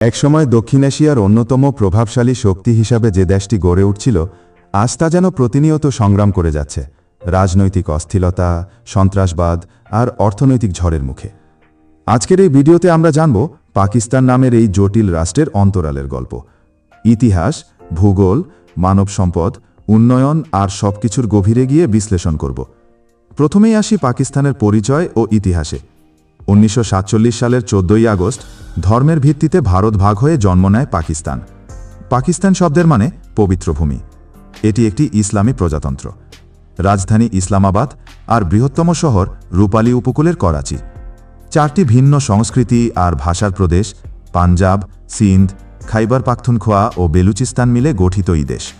একসময় দক্ষিণ এশিয়ার অন্যতম প্রভাবশালী শক্তি হিসাবে যে দেশটি গড়ে উঠছিল, আজ তা যেন প্রতিনিয়ত সংগ্রাম করে যাচ্ছে, রাজনৈতিক অস্থিরতা সন্ত্রাসবাদ আর অর্থনৈতিক ঝড়ের মুখে। আজকের এই ভিডিওতে আমরা জানব পাকিস্তান নামের এই জটিল রাষ্ট্রের অন্তরালের গল্প। ইতিহাস, ভূগোল, মানব সম্পদ, উন্নয়ন আর সবকিছুর গভীরে গিয়ে বিশ্লেষণ করব। প্রথমেই আসি পাকিস্তানের পরিচয় ও ইতিহাসে। উনিশশো সাতচল্লিশ সালের চোদ্দই আগস্ট ধর্মের ভিত্তিতে ভারত ভাগ হয়ে জন্ম নেয় পাকিস্তান। পাকিস্তান শব্দের মানে পবিত্র ভূমি। এটি একটি ইসলামী প্রজাতন্ত্র। রাজধানী ইসলামাবাদ আর বৃহত্তম শহর রূপালী উপকূলের করাচি। চারটি ভিন্ন সংস্কৃতি আর ভাষার প্রদেশ, পাঞ্জাব, সিন্ধ, খাইবার পাখতুনখোয়া ও বেলুচিস্তান মিলে গঠিত এই দেশ।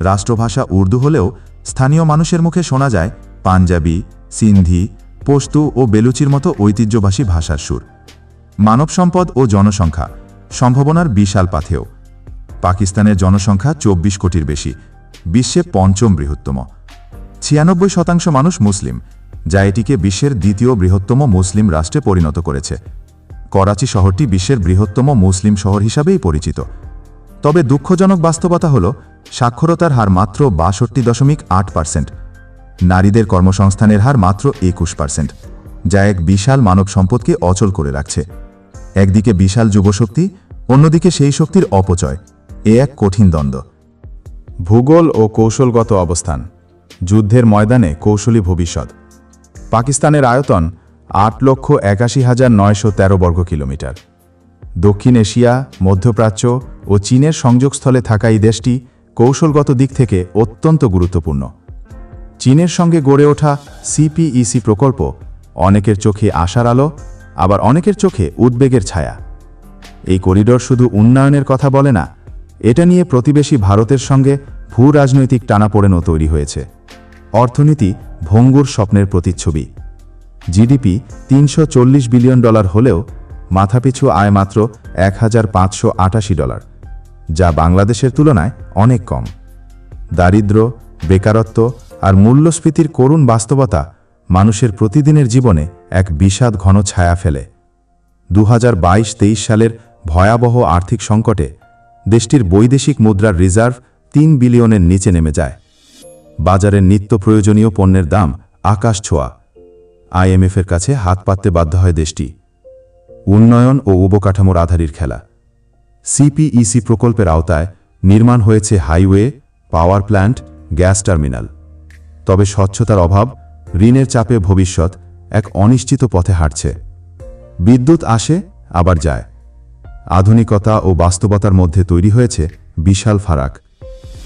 রাষ্ট্রভাষা উর্দু হলেও স্থানীয় মানুষের মুখে শোনা যায় পাঞ্জাবি, সিন্ধি পশতু ও বেলুচির মতো ঐতিহ্যবাসী ভাষার সুর। মানব সম্পদ ও জনসংখ্যা সম্ভাবনার বিশাল পাথেও পাকিস্তানের জনসংখ্যা চব্বিশ কোটির বেশি, বিশ্বে পঞ্চম বৃহত্তম। ছিয়ানব্বই শতাংশ মানুষ মুসলিম, যা এটিকে বিশ্বের দ্বিতীয় বৃহত্তম মুসলিম রাষ্ট্রে পরিণত করেছে। করাচি শহরটি বিশ্বের বৃহত্তম মুসলিম শহর হিসাবেই পরিচিত। তবে দুঃখজনক বাস্তবতা হল, সাক্ষরতার হার মাত্র বাষট্টি দশমিক আট পার্সেন্ট। নারীদের কর্মসংস্থানের হার মাত্র একুশ পার্সেন্ট, যা এক বিশাল মানব সম্পদকে অচল করে রাখছে। একদিকে বিশাল যুবশক্তি, অন্যদিকে সেই শক্তির অপচয়। এ এক কঠিন দ্বন্দ্ব। ভূগোল ও কৌশলগত অবস্থান। যুদ্ধের ময়দানে কৌশলী ভবিষ্যৎ। পাকিস্তানের আয়তন আট লক্ষ একাশি হাজার নয়শো তেরো বর্গ কিলোমিটার। দক্ষিণ এশিয়া, মধ্যপ্রাচ্য ও চীনের সংযোগস্থলে থাকা এই দেশটি কৌশলগত দিক থেকে অত্যন্ত গুরুত্বপূর্ণ। চীনের সঙ্গে গড়ে ওঠা সিপিইসি প্রকল্প অনেকের চোখে আশার আলো আবার অনেকের চোখে উদ্বেগের ছায়া। এই করিডোর শুধু উন্নয়নের কথা বলে না, এটা নিয়ে প্রতিবেশী ভারতের সঙ্গে ভূ রাজনৈতিক টানাপোড়েনও তৈরি হয়েছে। অর্থনীতি ভঙ্গুর স্বপ্নের প্রতিচ্ছবি। জিডিপি তিনশো চল্লিশ বিলিয়ন ডলার হলেও মাথাপিছু আয় মাত্র এক হাজার পাঁচশো আটাশি ডলার, যা বাংলাদেশের তুলনায় অনেক কম। দারিদ্র, বেকারত্ব আর মূল্যস্ফীতির করুণ বাস্তবতা মানুষের প্রতিদিনের জীবনে এক বিষাদ ঘন ছায়া ফেলে। দু হাজার সালের ভয়াবহ আর্থিক সংকটে দেশটির বৈদেশিক মুদ্রার রিজার্ভ তিন বিলিয়নের নিচে নেমে যায়। বাজারের নিত্য প্রয়োজনীয় পণ্যের দাম আকাশ ছোঁয়া। আইএমএফের কাছে হাত পাততে বাধ্য হয় দেশটি। উন্নয়ন ও উপকাঠামোর আধারির খেলা। সিপিইসি প্রকল্পের আওতায় নির্মাণ হয়েছে highway, power plant, gas terminal. তবে স্বচ্ছতার অভাব ঋণের চাপে ভবিষ্যৎ এক অনিশ্চিত পথে হাঁটছে। বিদ্যুৎ আসে, আবার যায়। আধুনিকতা ও বাস্তবতার মধ্যে তৈরি হয়েছে বিশাল ফারাক।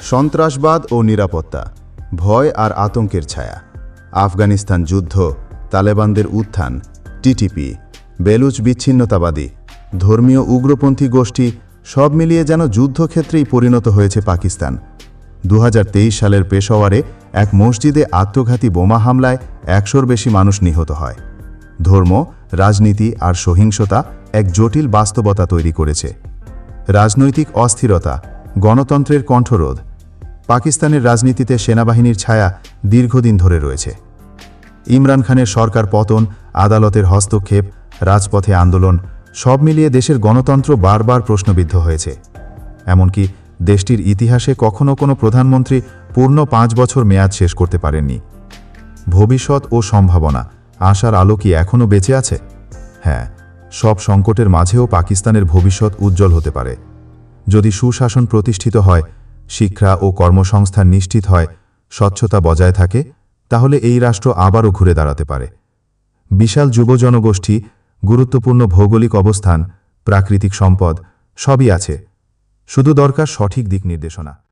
সন্ত্রাসবাদ ও নিরাপত্তা, ভয় আর আতঙ্কের ছায়া। আফগানিস্তান যুদ্ধ, তালেবানদের উত্থান টিটিপি বেলুচ বিচ্ছিন্নতাবাদী, ধর্মীয় উগ্রপন্থী গোষ্ঠী সব মিলিয়ে যেন যুদ্ধক্ষেত্রেই পরিণত হয়েছে পাকিস্তান। দু হাজার তেইশ সালের পেশোয়ারে এক মসজিদে আত্মঘাতী বোমা হামলায় একশোর বেশি মানুষ নিহত হয়। ধর্ম, রাজনীতি আর সহিংসতা এক জটিল বাস্তবতা তৈরি করেছে। রাজনৈতিক অস্থিরতা, গণতন্ত্রের কণ্ঠরোধ, পাকিস্তানের রাজনীতিতে সেনাবাহিনীর ছায়া দীর্ঘদিন ধরে রয়েছে। ইমরান খানের সরকার পতন, আদালতের হস্তক্ষেপ, রাজপথে আন্দোলন সব মিলিয়ে দেশের গণতন্ত্র বারবার প্রশ্নবিদ্ধ হয়েছে। এমনকি দেশটির ইতিহাসে কখনো কোনো প্রধানমন্ত্রী পূর্ণ পাঁচ বছর মেয়াদ শেষ করতে পারেননি। ভবিষ্যৎ ও সম্ভাবনা, আশার আলো কি এখনও বেঁচে আছে? হ্যাঁ সব সংকটের মাঝেও পাকিস্তানের ভবিষ্যৎ উজ্জ্বল হতে পারে। যদি সুশাসন প্রতিষ্ঠিত হয়, শিক্ষা ও কর্মসংস্থান নিশ্চিত হয়, স্বচ্ছতা বজায় থাকে, তাহলে এই রাষ্ট্র আবারও ঘুরে দাঁড়াতে পারে। বিশাল যুব জনগোষ্ঠী, গুরুত্বপূর্ণ ভৌগোলিক অবস্থান, প্রাকৃতিক সম্পদ, সবই আছে। শুধু দরকার সঠিক দিক নির্দেশনা।